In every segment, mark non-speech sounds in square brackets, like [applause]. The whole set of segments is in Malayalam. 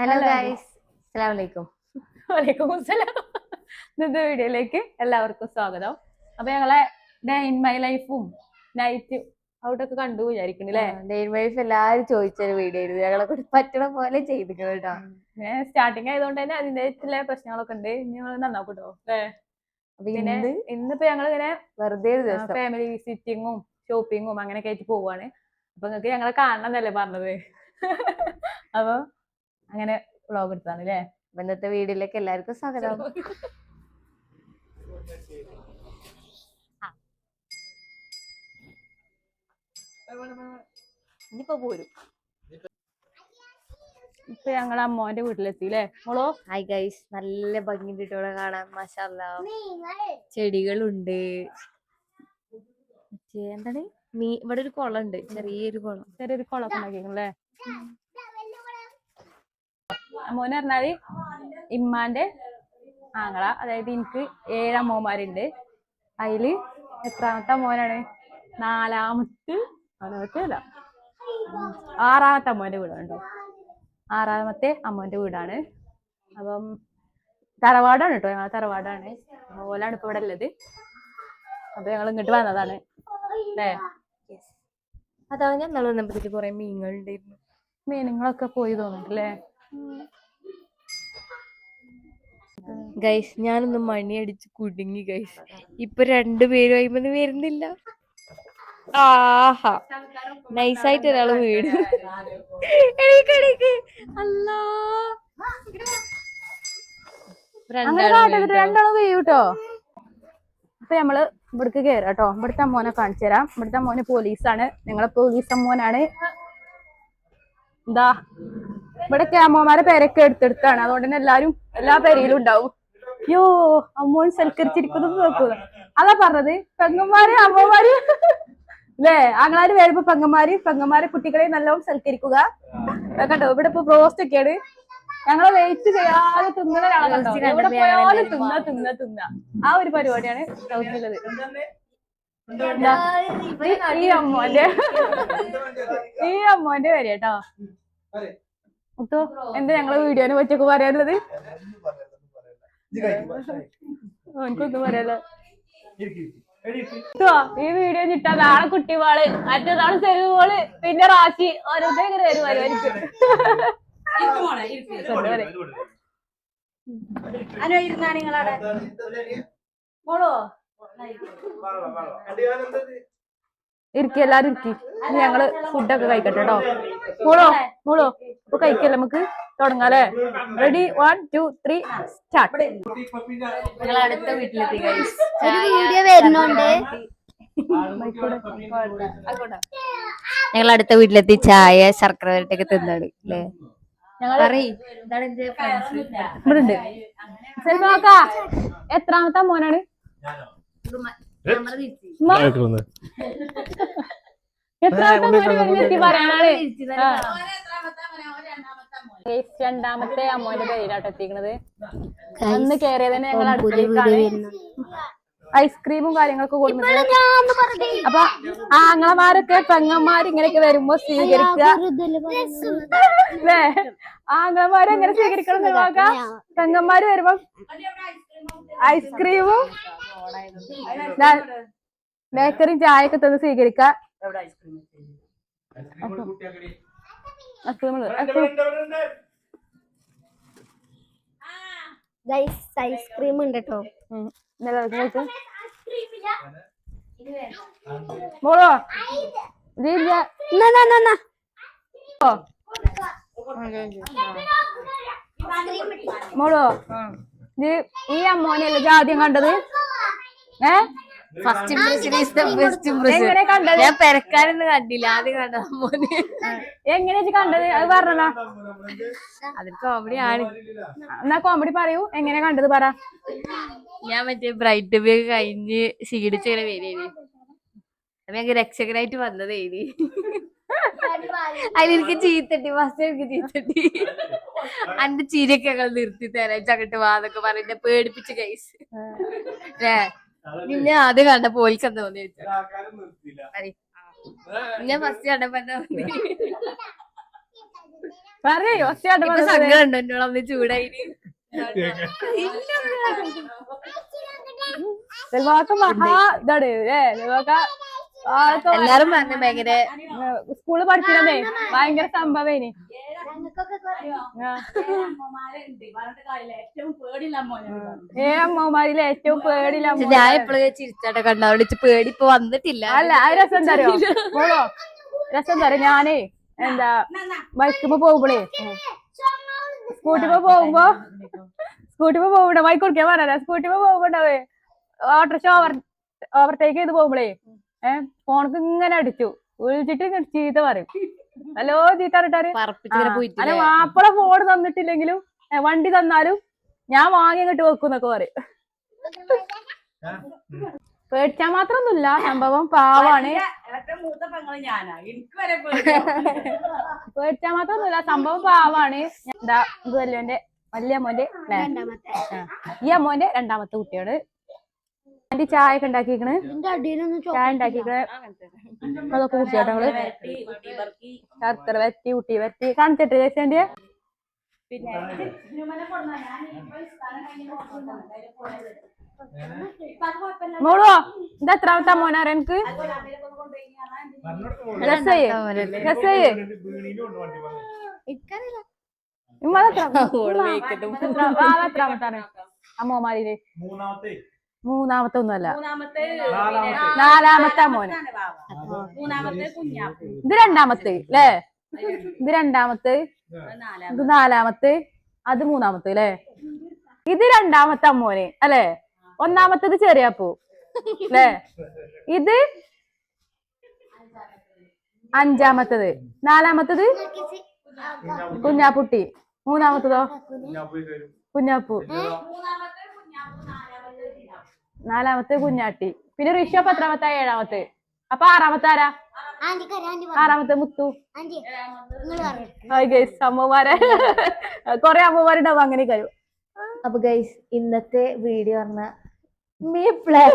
ഹലോ. ഗൈസ് അസ്സലാമു അലൈക്കും വലൈക്കും അസ്സലാം ഇന്നത്തെ വീഡിയോയിലേക്ക് എല്ലാവർക്കും സ്വാഗതം. അപ്പൊ ഞങ്ങളെ ഡേ ഇൻ മൈ ലൈഫും നൈറ്റ് ഔട്ടൊക്കെ കണ്ടു വിചാരിക്കണില്ലേ ലൈഫ് എല്ലാരും ചോദിച്ചൊരു വീഡിയോ ആയിരുന്നു. ഞങ്ങളെ കൂടി പറ്റണ പോലെ ചെയ്തിരിക്കണം കേട്ടോ പിന്നെ സ്റ്റാർട്ടിങ് ആയതുകൊണ്ട് തന്നെ അതിന്റെ ചില പ്രശ്നങ്ങളൊക്കെ ഉണ്ട്. ഇനി ഞങ്ങൾ നന്നാക്കൂട്ടോ അല്ലേ പിന്നെ ഇന്ന് ഇന്നിപ്പോ ഞങ്ങൾ ഇങ്ങനെ വെറുതെ ഒരു ദിവസം. ഫാമിലി വിസിറ്റിങ്ങും ഷോപ്പിങ്ങും അങ്ങനെയൊക്കെ ആയിട്ട് പോവാണ്. അപ്പൊ നിങ്ങൾക്ക് ഞങ്ങളെ കാണണം എന്നല്ലേ പറഞ്ഞത്. [laughs] അപ്പൊ അങ്ങനെ വ്ളോഗ് എടുത്താണ് അല്ലേ ഇന്നത്തെ വീഡിയോയിലേക്ക് എല്ലാവർക്കും സ്വാഗതം. ഇനിയിപ്പോ പോരും. ഇപ്പൊ ഞങ്ങൾ അമ്മോന്റെ വീട്ടിലെത്തി അല്ലേ മോളോ? ഹായ് ഗൈസ് നല്ല ഭംഗി കിട്ടിയോടെ കാണാൻ മസാല ചെടികളുണ്ട്. എന്താണ്? മീ ഇവിടെ ഒരു കുളം ഉണ്ട് ചെറിയൊരു കുളം. ചെറിയൊരു കുളം ഉണ്ടാക്കിയിരിക്കണല്ലേ? അമ്മോന്ന് പറഞ്ഞാൽ ഇമ്മാന്റെ ആങ്ങള അതായത് എനിക്ക് ഏഴ് അമ്മമാരുണ്ട് അതിൽ എത്രാമത്തെ അമ്മോനാണ് നാലാമത്തെ ആറാമത്തെ അമ്മോന്റെ വീടാണ് ആറാമത്തെ അമ്മോന്റെ വീടാണ്. അപ്പം തറവാടാണ് കേട്ടോ ഞങ്ങളെ തറവാടാണ്. ഓലാണ് ഇപ്പൊ ഇവിടെ ഉള്ളത്. അപ്പൊ ഞങ്ങൾ ഇങ്ങോട്ട് വന്നതാണ്. അല്ലേ? അതാ ഞാൻ ഇന്നലെ വന്നപ്പോഴത്തേക്ക് കുറെ മീനുകൾ ഉണ്ടായിരുന്നു മീനുകളൊക്കെ പോയി തോന്നുന്നുണ്ടല്ലേ ഗൈസ് ഞാനൊന്ന് മണി അടിച്ച് കുടുങ്ങി ഗൈസ് ഇപ്പൊ രണ്ടുപേരും അയിമന്ന് വരുന്നില്ല. ആഹാ. നൈസായിട്ട് ഒരാൾ വീട് അല്ലോ. രണ്ടാളും അപ്പൊ നമ്മൾ ഇവിടേക്ക് കയറാം കേട്ടോ. ഇവിടുത്തെ അമ്മോനെ കാണിച്ചു തരാം. ഇവിടുത്തെ അമ്മോന് പോലീസാണ്. നിങ്ങളെ പോലീസ് അമ്മോനാണ്. എന്താ ഇവിടൊക്കെ അമ്മമാരെ പേരൊക്കെ എടുത്തെടുത്താണ്. അതുകൊണ്ട് തന്നെ എല്ലാരും എല്ലാ പേരയിലും ഉണ്ടാവും. യോ അമ്മോൻ സൽക്കരിച്ചിരിക്കുന്നത് നോക്കുക അതാ പറഞ്ഞത് പെങ്ങന്മാര് അമ്മമാര്. അല്ലേ ആങ്ങളാര് വരുമ്പോ പെങ്ങന്മാര്. പെങ്ങന്മാരെ കുട്ടികളെ നല്ലോണം സൽക്കരിക്കുക. കേട്ടോ കണ്ടോ? ഇവിടെ ഇപ്പൊ ബ്രോസ്റ്റ് ഒക്കെയാണ്. ഞങ്ങളെ വെയിറ്റ് ചെയ്യാതെ ഒരാളെ കണ്ടോ എവിടെ പോയാലും തിന്ന തിന്ന തിന്ന. ആ ഒരു പരിപാടിയാണ് സൗത്തിലുള്ളത് ഈ അമ്മോന്റെ ഈ അമ്മോന്റെ വരെ കേട്ടോ. മുത്തോ എന്താ ഞങ്ങളെ വീഡിയോനെ പറ്റിയൊക്കെ പറയാനുള്ളത്? എനിക്കൊന്നും പറയാലോ ഈ വീഡിയോ ചിട്ടാ നാളെ കുട്ടിവാൾ മറ്റേതാണ് സെരുവോൾ പിന്നെ റാശി ഓരോരുത്തരും ഇങ്ങനെ വരും വരുമായിരിക്കും അനു നിങ്ങളവിടെ. മോളോ? ഇരിക്കി എല്ലാരും ഇരിക്കി. ഞങ്ങൾ ഫുഡൊക്കെ കഴിക്കട്ടെ കേട്ടോ മോളോ മോളോ ഇപ്പൊ കഴിക്കല്ലേ നമുക്ക്? തുടങ്ങാല്ലേ? Ready one two three start അടുത്ത വീട്ടിലെത്തി ഗൈസ് വീഡിയോ വരുന്നുണ്ട്. ഞങ്ങൾ അടുത്ത വീട്ടിലെത്തി ചായ ശർക്കര വരട്ടൊക്കെ തിന്നാണ് അല്ലേ ഞങ്ങൾ ഇതാണ് എന്റെ ഫ്രണ്ട്സ് ഇവിടെ ഉണ്ട് സെൽമാക്കാ എത്രാമത്തെ മോനാണ്? രണ്ടാമത്തെ അമ്മോന്റെ പേരിലാട്ടോ എത്തിക്കണത്. അന്ന് കേറിയതന്നെ ഞങ്ങൾ അടുത്തേക്കാണ് ഐസ്ക്രീമും കാര്യങ്ങളൊക്കെ കൊടുക്കുന്നത് അപ്പൊ ആങ്ങളമാരൊക്കെ പെങ്ങന്മാര് ഇങ്ങനെയൊക്കെ വരുമ്പോ സ്വീകരിക്കുക. അല്ലേ ആങ്ങളമാരെ എങ്ങനെ സ്വീകരിക്കണം നോക്ക. പെങ്ങന്മാര് വരുമ്പോ ഐസ്ക്രീമും ബേക്കറിയും ചായയൊക്കെ തന്ന് സ്വീകരിക്കാം. ഐസ്ക്രീം ഐസ്ക്രീം ഉണ്ട്. കേട്ടോ. മോളോ? മോളോ? ഈ അമ്മോനെയല്ലേ ആദ്യം കണ്ടത്? ഏ? First impression is the best impression എങ്ങനെ കണ്ടത്? ഞാൻ പെരക്കാരൊന്നും കണ്ടില്ല ആദ്യം കണ്ട അമ്മോനെ. എങ്ങനെ ഇജ്ജ് കണ്ടത്? അത് പറഞ്ഞതാ അതിൽ കോമഡി ആണ്. എന്നാ കോമഡി പറയൂ. എങ്ങനെ കണ്ടത് പറ. ഞാൻ മറ്റേ ബ്രൈറ്റ് ബേഗ് കഴിഞ്ഞ് ക്ഷീണിച്ച് ഇങ്ങനെ വരേനി അപ്പൊ ഞങ്ങൾക്ക് രക്ഷകനായിട്ട് വന്നതേനി അതിലെനിക്ക് ചീത്തട്ടി ഫസ്റ്റ് എനിക്ക് ചീത്തട്ടി. അന്റെ ചിരിയൊക്കെ ഞങ്ങൾ നിർത്തി തരാം. ചങ്ങട്ട് വാന്നൊക്കെ പറഞ്ഞ പേടിപ്പിച്ച് കൈസ് ഏ പിന്നെ ആദ്യം കണ്ട പോലീസ് എന്താ തോന്നി പിന്നെ ഫസ്റ്റ് കണ്ടപ്പോ എന്താ പറയൂ. സങ്കടം ഉണ്ടോ എന്നോട്? അന്ന് ചൂടായി മഹാ ഇതാണ്. ഏ ദിൽവാക്ക ആൾക്ക് എല്ലാരും പറഞ്ഞു ഭയങ്കര സ്കൂളിൽ പഠിച്ചിരുന്നേ ഭയങ്കര സംഭവേനി. ആ. ഏ അമ്മമാരിൽ ഏറ്റവും പേടില്ല ഞാൻ എപ്പോഴും ചിരിച്ചാട്ടെ കണ്ടവിടെ പേടി ഇപ്പൊ വന്നിട്ടില്ല. അല്ല ആ രസം എന്താ അറിയോ? രസം എന്താ അറിയോ? ഞാനേ എന്താ ബൈക്കുമ്പോ പോകുമ്പോഴേ സ്കൂട്ടിപ്പോ പോകുമ്പോ സ്കൂട്ടിപ്പോ പോകുമ്പോ ബൈക്ക് കൊടുക്കാൻ പറയാ സ്കൂട്ടിപ്പോ പോകുമ്പോണ്ടാവേ ഓട്ടോറിക്ഷ ഓവർ ഓവർടേക്ക് ചെയ്ത് പോകുമ്പോഴേ ഏഹ് ഫോണക്ക് ഇങ്ങനെ അടിച്ചു. വിളിച്ചിട്ട് ഇങ്ങനെ ചീത്ത പറയും. ഹലോ ചീത്ത പറഞ്ഞിട്ടാര് അല്ല മാപ്പിള ഫോൺ തന്നിട്ടില്ലെങ്കിലും വണ്ടി തന്നാലും ഞാൻ വാങ്ങി ഇങ്ങോട്ട് വെക്കുന്നൊക്കെ പറയും. പേടിച്ചാ മാത്രമൊന്നുമില്ല. സംഭവം പാവാണ്. മൂത്ത പെങ്ങൾ ഞാനാ. എനിക്ക് വരെ പേടിയാ. പേടിച്ചാ മാത്രമൊന്നുമില്ല. സംഭവം പാവാണ്. എന്താ ഇത് വല്യോന്റെ വലിയ മോന്റെ? ഈ അമ്മോന്റെ രണ്ടാമത്തെ കുട്ടിയാണ്. ആന്റി ചായ ഒക്കെ ഉണ്ടാക്കിക്കണ് അടിയിലൊന്ന് ചായ ഉണ്ടാക്കിക്കണ് അതൊക്കെ കുടിച്ചോട്ടെ പറക്കി. ശർക്കര വരട്ടി ഊട്ടി വരട്ടി. കാണിച്ചിട്ട് പിന്നെ. ഇപ്പൊ അത് കുഴപ്പമില്ല. മോളോ ഇത് എത്രാമത്തെ മോനാ എനിക്ക്. രസയേ രസയേ എത്രാമത്താണ് അമ്മമാരിൽ മൂന്നാമത്തെ. മൂന്നാമത്തെ ഒന്നുമല്ല മൂന്നാമത്തെ നാലാമത്തെ. മോനെ ഇത് രണ്ടാമത്തെ അല്ലേ ഇത് രണ്ടാമത്തെ ഇത് നാലാമത്തെ. അത് മൂന്നാമത്തെ അല്ലേ ഇത് രണ്ടാമത്തെ അമ്മോന് അല്ലെ? ഒന്നാമത്തേത് ചെറിയപ്പൂ അല്ലേ ഇത് അഞ്ചാമത്തത്. നാലാമത്തത് കുഞ്ഞാപ്പുട്ടി. മൂന്നാമത്തതോ? കുഞ്ഞാപ്പു. മൂന്നാമത്തെ കുഞ്ഞാപ്പു നാലാമത്തെ. കുഞ്ഞാട്ടി. പിന്നെ ഋഷപ്പ് എത്രാമത്തെ? ഏഴാമത്തെ. അപ്പൊ ആറാമത്തെ ആരാ? ആറാമത്തെ മുത്തു. ഗൈസ് അമ്മമാരെ. കൊറേ അമ്മമാരുണ്ടാവും അങ്ങനെ കഴിവ് അപ്പൊ ഗൈസ് ഇന്നത്തെ വീഡിയോ പറഞ്ഞ മീ പ്ലാൻ.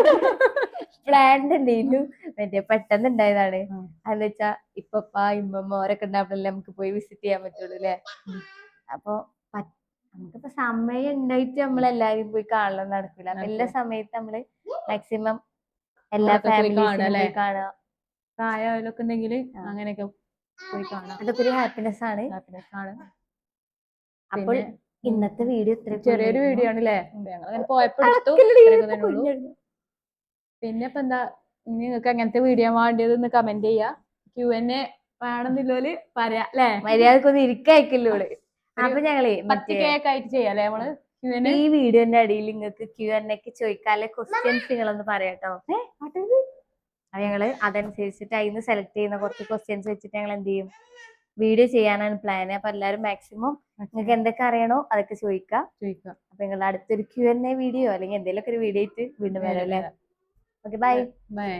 പ്ലാൻഡ് മറ്റേ പെട്ടെന്ന് ഉണ്ടായതാണ്. അതെന്ന് വെച്ചാ ഇപ്പപ്പ ഇമ്മമ്മ ഓരൊക്കെ ഉണ്ടാവുമ്പോഴല്ലേ നമുക്ക് പോയി വിസിറ്റ് ചെയ്യാൻ പറ്റുള്ളൂ അല്ലെ അപ്പൊ നമുക്കിപ്പോ സമയം ഉണ്ടായിട്ട് നമ്മൾ എല്ലാരും പോയി കാണണം നടക്കില്ല എല്ലാ സമയത്ത് നമ്മൾ മാക്സിമം എല്ലാ ഫാമിലിയും കാണാ പ്രായമൊക്കെ ഉണ്ടെങ്കിൽ അങ്ങനെയൊക്കെ പോയി കാണാം. അതൊക്കെ ഒരു ഹാപ്പിനെസ് ആണ്. ഹാപ്പിനെസ് ആണ്. അപ്പോൾ ഇന്നത്തെ വീഡിയോ ഇത്ര ചെറിയൊരു വീഡിയോ ആണ് അല്ലേ ഞങ്ങൾ പോയപ്പോ. പിന്നെ ഇപ്പൊ എന്താ ഇനി നിങ്ങൾക്ക് അങ്ങനത്തെ വീഡിയോ വേണ്ടിയത് കമന്റ് ചെയ്യാ. ക്യു എൻ എ വേണമെന്നില്ലോൽ പറയാ അല്ലേ? മര്യാദക്കൊന്ന് ഇരിക്കായിക്കല്ലോ അപ്പൊ ഞങ്ങളെ പത്ത് കേക്ക് ആയിട്ട് ചെയ്യാല്ലേ നമ്മൾ? ഈ വീഡിയോന്റെ അടിയിൽ നിങ്ങൾക്ക് ക്യു എൻ എക്ക് ചോദിക്കാനുള്ള ക്വസ്റ്റ്യൻസ് നിങ്ങളൊന്ന് പറയാട്ടോ. അപ്പൊ ഞങ്ങൾ അതനുസരിച്ചിട്ട് അതിന്ന് സെലക്ട് ചെയ്യുന്ന കുറച്ച് ക്വസ്റ്റ്യൻസ് വെച്ചിട്ട് ഞങ്ങൾ എന്ത് ചെയ്യും? വീഡിയോ ചെയ്യാനാണ് പ്ലാൻ അപ്പൊ എല്ലാരും മാക്സിമം നിങ്ങൾക്ക് എന്തൊക്കെ അറിയണോ അതൊക്കെ ചോദിക്കാം. ചോദിക്കാം. അപ്പൊ നിങ്ങളുടെ അടുത്തൊരു ക്യു എൻ എ വീഡിയോ അല്ലെങ്കിൽ എന്തെങ്കിലുമൊക്കെ ഒരു വീഡിയോ ആയിട്ട് വീണ്ടും വരാം അല്ലേ? Okay bye bye